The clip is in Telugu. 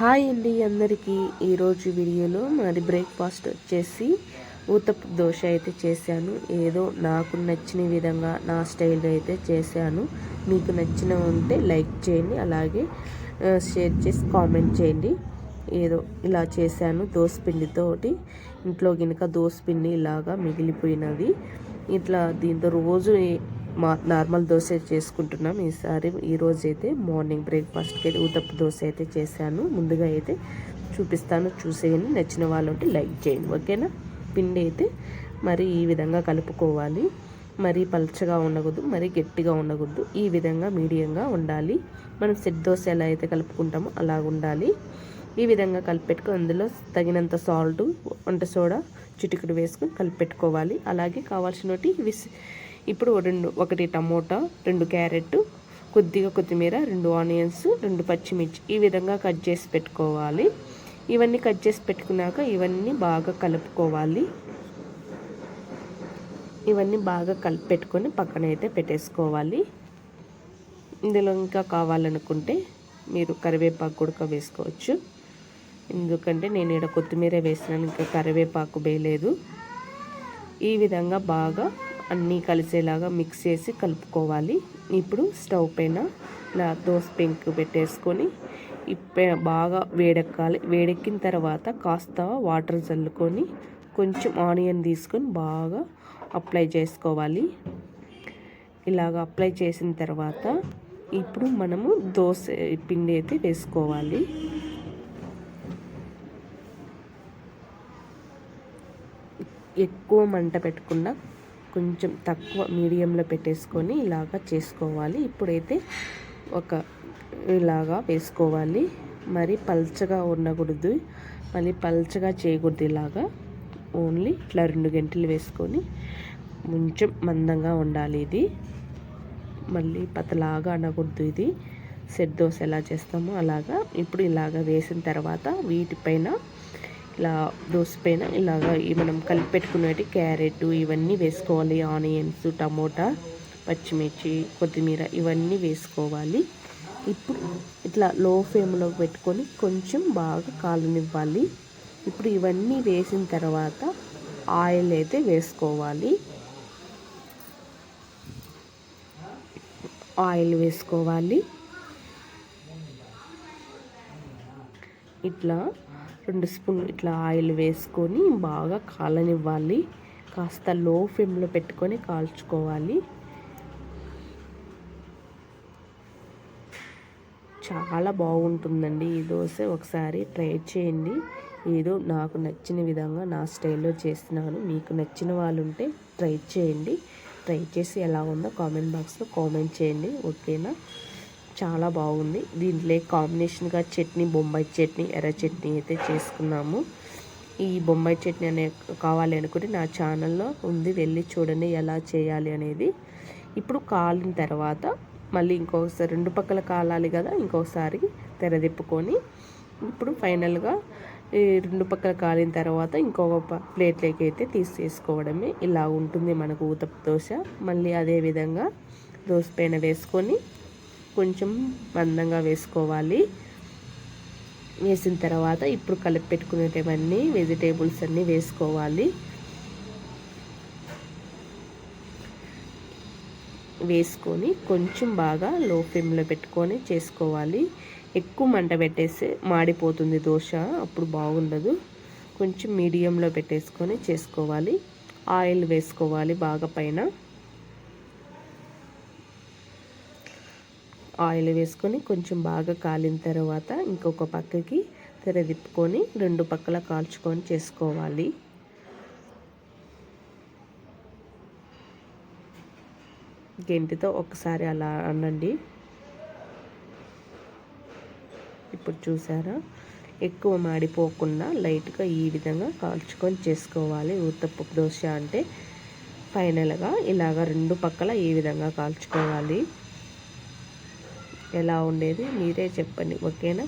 హాయ్ అండి అందరికీ. ఈరోజు వీడియోలో మాది బ్రేక్ఫాస్ట్ వచ్చేసి ఊతప్పు దోశ అయితే చేశాను. ఏదో నాకు నచ్చిన విధంగా నా స్టైల్లో అయితే చేశాను. మీకు నచ్చిన ఉంటే లైక్ చేయండి. అలాగే షేర్ చేసి కామెంట్ చేయండి. ఏదో ఇలా చేశాను దోసపిండితోటి ఇంట్లో గినక పిండి ఇలాగా మిగిలిపోయినది. ఇట్లా దీంతో రోజు మా నార్మల్ దోశ చేసుకుంటున్నాం. ఈసారి ఈరోజు అయితే మార్నింగ్ బ్రేక్ఫాస్ట్కి అయితే ఊతప్పు దోశ అయితే చేశాను. ముందుగా అయితే చూపిస్తాను చూసేయండి. నచ్చిన వాళ్ళు ఉంటే లైక్ చేయండి ఓకేనా? పిండి అయితే మరి ఈ విధంగా కలుపుకోవాలి. మరీ పల్చగా ఉండకూడదు మరీ గట్టిగా ఉండకూడదు. ఈ విధంగా మీడియంగా ఉండాలి. మనం సెట్ దోశ ఎలా అయితే కలుపుకుంటామో అలా ఉండాలి. ఈ విధంగా కలిపెట్టుకుని అందులో తగినంత సాల్ట్ వంట సోడా చిటికడు వేసుకుని కలిపెట్టుకోవాలి. అలాగే కావాల్సినవి విస్ ఇప్పుడు రెండు ఒకటి టమోటా రెండు క్యారెట్ కొద్దిగా కొత్తిమీర రెండు ఆనియన్స్ రెండు పచ్చిమిర్చి ఈ విధంగా కట్ చేసి పెట్టుకోవాలి. ఇవన్నీ కట్ చేసి పెట్టుకున్నాక ఇవన్నీ బాగా కలుపుకోవాలి. ఇవన్నీ బాగా కలిపి పెట్టుకొని పక్కన అయితే పెట్టేసుకోవాలి. ఇందులో ఇంకా కావాలనుకుంటే మీరు కరివేపాకు కూడా వేసుకోవచ్చు. ఎందుకంటే నేను ఇక్కడ కొత్తిమీర వేసినాను ఇంకా కరివేపాకు వేయలేదు. ఈ విధంగా బాగా అన్నీ కలిసేలాగా మిక్స్ చేసి కలుపుకోవాలి. ఇప్పుడు స్టవ్ పైన ఇలా దోశ పెంక్ పెట్టేసుకొని ఇప్ప బాగా వేడెక్కాలి. వేడెక్కిన తర్వాత కాస్త వాటర్ చల్లుకొని కొంచెం ఆనియన్ తీసుకొని బాగా అప్లై చేసుకోవాలి. ఇలాగ అప్లై చేసిన తర్వాత ఇప్పుడు మనము దోశ పిండి అయితే వేసుకోవాలి. ఎక్కువ మంట పెట్టకుండా కొంచెం తక్కువ మీడియంలో పెట్టేసుకొని ఇలాగా చేసుకోవాలి. ఇప్పుడైతే ఒక ఇలాగా వేసుకోవాలి. మరి పల్చగా ఉండకూడదు. మళ్ళీ పల్చగా చేయకూడదు ఇలాగా. ఓన్లీ ఇట్లా రెండు గంటలు వేసుకొని కొంచెం మందంగా ఉండాలి ఇది. మళ్ళీ పతలాగా అనకూడదు ఇది. సెట్ దోశ ఎలా చేస్తామో అలాగా. ఇప్పుడు ఇలాగా వేసిన తర్వాత వీటిపైన ఇలా దోశ పైన ఇలాగా మనం కలిపి పెట్టుకునేటి క్యారెట్ ఇవన్నీ వేసుకోవాలి ఆనియన్స్ టమోటా పచ్చిమిర్చి కొత్తిమీర ఇవన్నీ వేసుకోవాలి. ఇప్పుడు ఇట్లా లో ఫ్లేమ్లో పెట్టుకొని కొంచెం బాగా కాలనివ్వాలి. ఇప్పుడు ఇవన్నీ వేసిన తర్వాత ఆయిల్ అయితే వేసుకోవాలి. ఆయిల్ వేసుకోవాలి. ఇట్లా రెండు స్పూన్లు ఇట్లా ఆయిల్ వేసుకొని బాగా కాలనివ్వాలి. కాస్త లో ఫ్లేమ్లో పెట్టుకొని కాల్చుకోవాలి. చాలా బాగుంటుందండి ఈ దోశ. ఒకసారి ట్రై చేయండి. ఏదో నాకు నచ్చిన విధంగా నా స్టైల్లో చేస్తున్నాను. మీకు నచ్చిన వాళ్ళు ఉంటే ట్రై చేయండి. ట్రై చేసి ఎలా ఉందో కామెంట్ బాక్స్లో కామెంట్ చేయండి. ఓకేనా? చాలా బాగుంది. దీంట్లో కాంబినేషన్గా చట్నీ బొంబాయి చట్నీ ఎర్ర చట్నీ అయితే చేసుకున్నాము. ఈ బొంబాయి చట్నీ అనే కావాలి అనుకుంటే నా ఛానల్లో ఉంది. వెళ్ళి చూడండి ఎలా చేయాలి అనేది. ఇప్పుడు కాలిన తర్వాత మళ్ళీ ఇంకొకసారి రెండు పక్కల కాలాలి కదా ఇంకోసారి తెరదిప్పుకొని ఇప్పుడు ఫైనల్గా ఈ రెండు పక్కల కాలిన తర్వాత ఇంకొక ప్లేట్లోకి అయితే తీసేసుకోవడమే. ఇలా ఉంటుంది మనకు ఊతపు దోశ. మళ్ళీ అదే విధంగా దోశ పైన వేసుకొని కొంచెం మందంగా వేసుకోవాలి. వేసిన తర్వాత ఇప్పుడు కలిపి పెట్టుకునేటవన్నీ వెజిటేబుల్స్ అన్నీ వేసుకోవాలి. వేసుకొని కొంచెం బాగా లో ఫ్లేమ్లో పెట్టుకొని చేసుకోవాలి. ఎక్కువ మంట పెట్టేస్తే మాడిపోతుంది దోశ అప్పుడు బాగుండదు. కొంచెం మీడియంలో పెట్టేసుకొని చేసుకోవాలి. ఆయిల్ వేసుకోవాలి బాగా పైన. ఆయిల్ వేసుకొని కొంచెం బాగా కాలిన తర్వాత ఇంకొక పక్కకి తెరదిప్పుకొని రెండు పక్కల కాల్చుకొని చేసుకోవాలి. గెంటితో ఒకసారి అలా అనండి. ఇప్పుడు చూసారా? ఎక్కువ మాడిపోకుండా లైట్గా ఈ విధంగా కాల్చుకొని చేసుకోవాలి. ఊతప్పు దోశ అంటే ఫైనల్గా ఇలాగ రెండు పక్కల ఈ విధంగా కాల్చుకోవాలి. ఎలా ఉండేది మీరే చెప్పండి ఓకేనా?